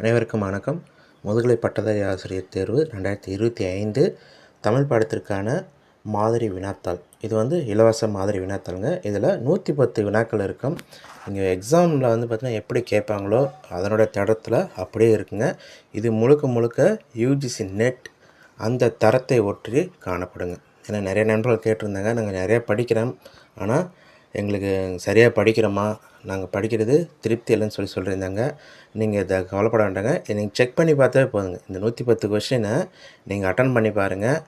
அனைவருக்கும் வணக்கம். முதுகலை பட்டதாரி ஆசிரியர் தேர்வு ரெண்டாயிரத்தி இருபத்தி ஐந்து தமிழ் பாடத்திற்கான மாதிரி வினாத்தாள். இது வந்து இலவச மாதிரி வினாத்தாளுங்க. இதில் நூற்றி பத்து வினாக்கள் இருக்கும். இங்கே எக்ஸாமில் வந்து பார்த்திங்கன்னா எப்படி கேட்பாங்களோ அதனோட தடத்தில் அப்படியே இருக்குங்க. இது முழுக்க முழுக்க யூஜிசி நெட் அந்த தரத்தை ஒற்றி காணப்படுங்க. ஏன்னா நிறைய நண்பர்கள் கேட்டிருந்தாங்க. நாங்கள் நிறையா படிக்கிறோம். ஆனால் எங்களுக்கு சரியாக படிக்கிறோமா? நாங்கள் படிக்கிறது திருப்தி இல்லைன்னு சொல்லி சொல்லியிருந்தாங்க. நீங்கள் இதை கவலைப்பட வேண்டாங்க. நீங்கள் செக் பண்ணி பார்த்தாவே போதுங்க. இந்த நூற்றி பத்து கொஷினை நீங்கள் அட்டன் பண்ணி பாருங்கள்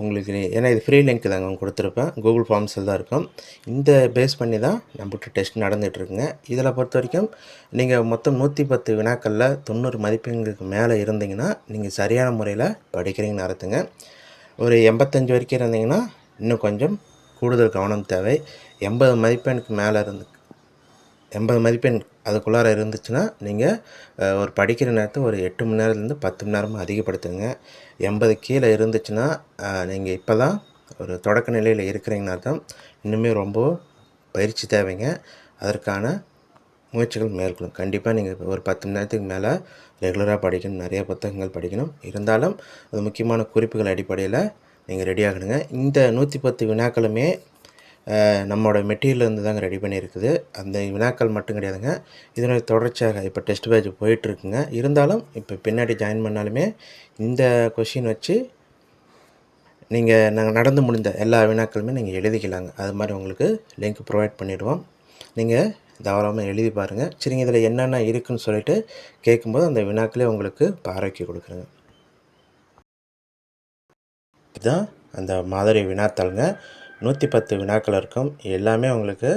உங்களுக்கு ஏன்னா இது ஃப்ரீ லிங்க் தாங்க அவங்க கொடுத்துருப்பேன். கூகுள் ஃபார்ம்ஸில் தான் இருக்கும். இந்த பேஸ் பண்ணி தான் நம்மகிட்ட டெஸ்ட் நடந்துகிட்ருக்குங்க இதில் பொறுத்த வரைக்கும் நீங்கள் மொத்தம் நூற்றி பத்து வினாக்களில் தொண்ணூறு மதிப்பெண்களுக்கு மேலே இருந்தீங்கன்னா நீங்கள் சரியான முறையில் படிக்கிறீங்கன்னு அர்த்தங்க. ஒரு எண்பத்தஞ்சு வரைக்கும் இருந்தீங்கன்னா இன்னும் கொஞ்சம் கூடுதல் கவனம் தேவை. எண்பது மதிப்பெண்ணுக்கு மேலே இருந்து எண்பது மதிப்பெண் அதுக்குள்ளார இருந்துச்சுன்னா நீங்கள் ஒரு படிக்கிற நேரத்தை ஒரு எட்டு மணி நேரத்துலேருந்து பத்து மணி நேரமாக அதிகப்படுத்துங்க. எண்பது கீழே இருந்துச்சுன்னா நீங்கள் இப்போ தான் ஒரு தொடக்க நிலையில் இருக்கிறீங்கன்னா தான் இன்னுமே ரொம்ப பயிற்சி தேவைங்க. அதற்கான முயற்சிகள் மேற்கொள்ளும். கண்டிப்பாக நீங்கள் ஒரு பத்து மணி நேரத்துக்கு மேலே ரெகுலராக படிக்கணும். நிறைய புத்தகங்கள் படிக்கணும். இருந்தாலும் அது முக்கியமான குறிப்புகள் அடிப்படையில் நீங்கள் ரெடி ஆகணுங்க. இந்த நூற்றி பத்து வினாக்களுமே நம்மளோட மெட்டீரியலிருந்து தாங்க ரெடி பண்ணியிருக்குது. அந்த வினாக்கள் மட்டும் கிடையாதுங்க. இதனுடைய தொடர்ச்சியாக இப்போ டெஸ்ட் பேட்ச் போயிட்டுருக்குங்க. இருந்தாலும் இப்போ பின்னாடி ஜாயின் பண்ணாலுமே இந்த கொஷின் வச்சு நீங்கள் நாங்கள் நடந்து முடிந்த எல்லா வினாக்களுமே நீங்கள் எழுதிக்கலாங்க. அது மாதிரி உங்களுக்கு லிங்க் ப்ரொவைட் பண்ணிவிடுவோம் நீங்கள் தாராளமாக எழுதி பாருங்கள் சரிங்க இதில் என்னென்ன இருக்குன்னு சொல்லிட்டு கேட்கும்போது அந்த வினாக்களே உங்களுக்கு பாராக்கி கொடுக்குறேங்க இதுதான் அந்த மாதிரி வினாத்தாளுங்க. நூற்றி பத்து வினாக்கள் இருக்கும். எல்லாமே உங்களுக்கு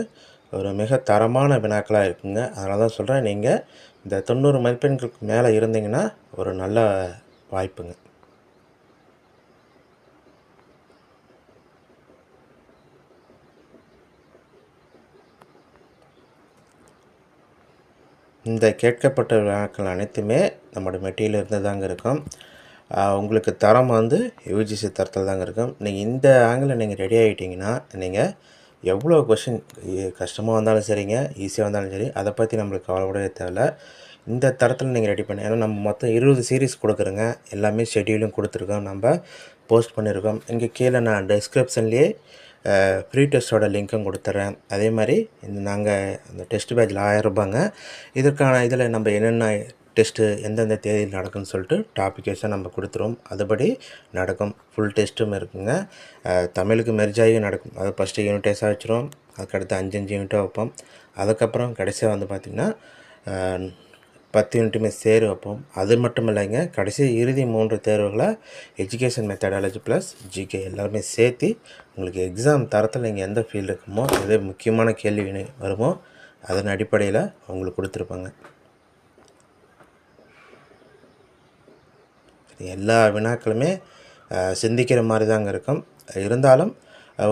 ஒரு மிக தரமான வினாக்களாக இருக்குங்க. அதனால தான் சொல்கிறேன் நீங்கள் இந்த தொண்ணூறு மதிப்பெண்களுக்கு மேலே இருந்தீங்கன்னா ஒரு நல்ல வாய்ப்புங்க. இந்த கேட்கப்பட்ட வினாக்கள் அனைத்துமே நம்மளோட மெட்டீரியல் இருந்து தாங்க இருக்கும். உங்களுக்கு தரம் வந்து யூஜிசி தரத்தில் தாங்க இருக்கும் நீங்கள் இந்த ஆங்கிளில் நீங்கள் ரெடி ஆகிட்டீங்கன்னா நீங்கள் எவ்வளோ கொஷின் கஷ்டமாக வந்தாலும் சரிங்க ஈஸியாக வந்தாலும் சரி அதை பற்றி நம்மளுக்கு கவலைப்படவே தேவையில்ல. இந்த தரத்தில் நீங்கள் ரெடி பண்ணி ஏன்னா நம்ம மொத்தம் இருபது சீரீஸ் கொடுக்குறோங்க. எல்லாமே ஷெடியூலும் கொடுத்துருக்கோம். நம்ம போஸ்ட் பண்ணியிருக்கோம் இங்கே கீழே நான் டிஸ்கிரிப்ஷன்லேயே ஃப்ரீ டெஸ்ட்டோட லிங்க்கும் கொடுத்துட்றேன் அதே மாதிரி இந்த நாங்கள் அந்த டெஸ்ட் பேட்சில் ஆயிரரூபாங்க இதற்கான இதில் நம்ம என்னென்ன டெஸ்ட்டு எந்தெந்த தேதியில் நடக்கும்னு சொல்லிட்டு டாபிக் வைஸாக நம்ம கொடுத்துருவோம். அதுபடி நடக்கும். ஃபுல் டெஸ்ட்டும் இருக்குங்க. தமிழுக்கு மெர்ஜாயும் நடக்கும். அது ஃபஸ்ட்டு யூனிட் டெஸ்ட்டாக வச்சுருவோம். அதுக்கடுத்து அஞ்சு அஞ்சு யூனிட்டாக வைப்போம். அதுக்கப்புறம் கடைசியாக வந்து பார்த்திங்கன்னா பத்து யூனிட்டுமே சேர் வைப்போம். அது மட்டும் இல்லைங்க கடைசி இறுதி மூன்று தேர்வுகளை எஜுகேஷன் மெத்தடாலஜி ப்ளஸ் ஜிகே எல்லாருமே சேர்த்து உங்களுக்கு எக்ஸாம் தரத்தில் நீங்கள் எந்த ஃபீல்டு இருக்குமோ எது முக்கியமான கேள்வி வருமோ அதன் அடிப்படையில் அவங்களுக்கு கொடுத்துருப்பாங்க. இது எல்லா வினாக்களுமே சிந்திக்கிற மாதிரி தாங்க இருக்கும். இருந்தாலும்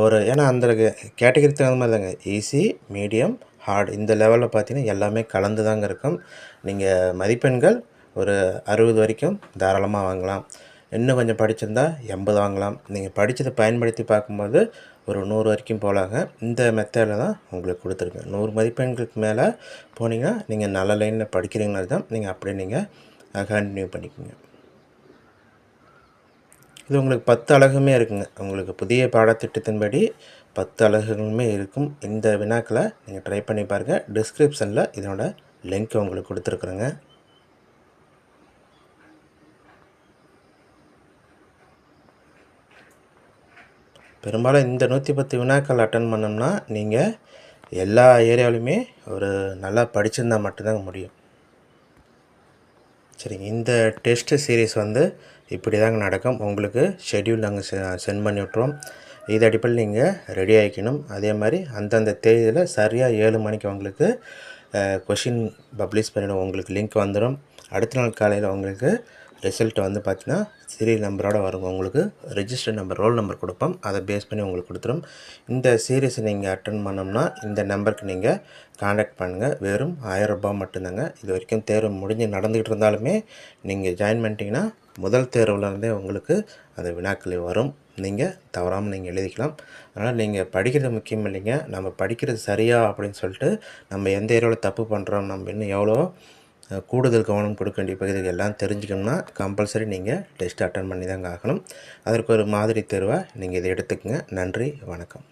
ஒரு ஏன்னா அந்த கேட்டகரி தகுந்த மாதிரி தாங்க ஈஸி மீடியம் ஹார்ட் இந்த லெவலில் பார்த்தீங்கன்னா எல்லாமே கலந்து தாங்க இருக்கும். நீங்கள் மதிப்பெண்கள் ஒரு அறுபது வரைக்கும் தாராளமாக வாங்கலாம். இன்னும் கொஞ்சம் படிச்சிருந்தா எண்பது வாங்கலாம். நீங்கள் படித்ததை பயன்படுத்தி பார்க்கும்போது ஒரு நூறு வரைக்கும் போகலாங்க இந்த மெத்தடில் தான் உங்களுக்கு கொடுத்துருக்கேன். நூறு மதிப்பெண்களுக்கு மேலே போனீங்கன்னா நீங்கள் நல்ல லைனில் படிக்கிறீங்கன்னு தான் நீங்கள் அப்படியே நீங்கள் கண்டினியூ பண்ணிக்கோங்க. இது உங்களுக்கு பத்து அழகுமே இருக்குங்க. உங்களுக்கு புதிய பாடத்திட்டத்தின்படி பத்து அழகுகளுமே இருக்கும். இந்த வினாக்களை நீங்கள் ட்ரை பண்ணி பாருங்கள் டிஸ்கிரிப்ஷனில் இதனோட லிங்க் உங்களுக்கு கொடுத்துருக்குறேங்க. பெரும்பாலும் இந்த நூற்றி பத்து வினாக்கள் அட்டன் பண்ணோம்னா நீங்கள் எல்லா ஏரியாவிலுமே ஒரு நல்லா படிச்சிருந்தா மட்டும்தாங்க முடியும். சரிங்க. இந்த டெஸ்ட்டு சீரிஸ் வந்து இப்படி தாங்க நடக்கும். உங்களுக்கு ஷெட்யூல் நாங்கள் சென்ட் பண்ணி விட்ருவோம் இது அடிப்படையில் நீங்கள் ரெடி ஆகிக்கணும் அதே மாதிரி அந்தந்த தேதியில் சரியாக ஏழு மணிக்கு உங்களுக்கு கொஷின் பப்ளிஷ் பண்ணிவிடும் உங்களுக்கு லிங்க் வந்துடும் அடுத்த நாள் காலையில் உங்களுக்கு ரிசல்ட் வந்து பார்த்தீங்கன்னா சீரியல் நம்பரோட வரும் உங்களுக்கு ரெஜிஸ்டர் நம்பர் ரோல் நம்பர் கொடுப்போம். அதை பேஸ் பண்ணி உங்களுக்கு கொடுத்துரும். இந்த சீரியஸை நீங்கள் அட்டன் பண்ணோம்னா இந்த நம்பருக்கு நீங்கள் காண்டாக்ட் பண்ணுங்கள் வெறும் ஆயிரம் ரூபாய் மட்டும்தாங்க. இது வரைக்கும் தேர்வு முடிஞ்சு நடந்துக்கிட்டு இருந்தாலுமே நீங்கள் ஜாயின் பண்ணிட்டீங்கன்னா முதல் தேர்வுலேருந்தே உங்களுக்கு அந்த வினாக்கள் வரும். நீங்கள் தவறாமல் நீங்கள் எழுதிக்கலாம். அதனால் நீங்கள் படிக்கிறது முக்கியம் இல்லைங்க. நம்ம படிக்கிறது சரியா அப்படின்னு சொல்லிட்டு நம்ம எந்த ஏரியாவில் தப்பு பண்ணுறோம் நம்ம இன்னும் எவ்வளோ கூடுதல் கவனம் கொடுக்க வேண்டிய பகுதிகள் எல்லாம் தெரிஞ்சுக்கணும்னா கம்பல்சரி நீங்கள் டெஸ்ட் அட்டன் பண்ணி தாங்க ஆகணும். அதற்கு ஒரு மாதிரி தேர்வாக நீங்கள் இதை எடுத்துக்கங்க. நன்றி வணக்கம்.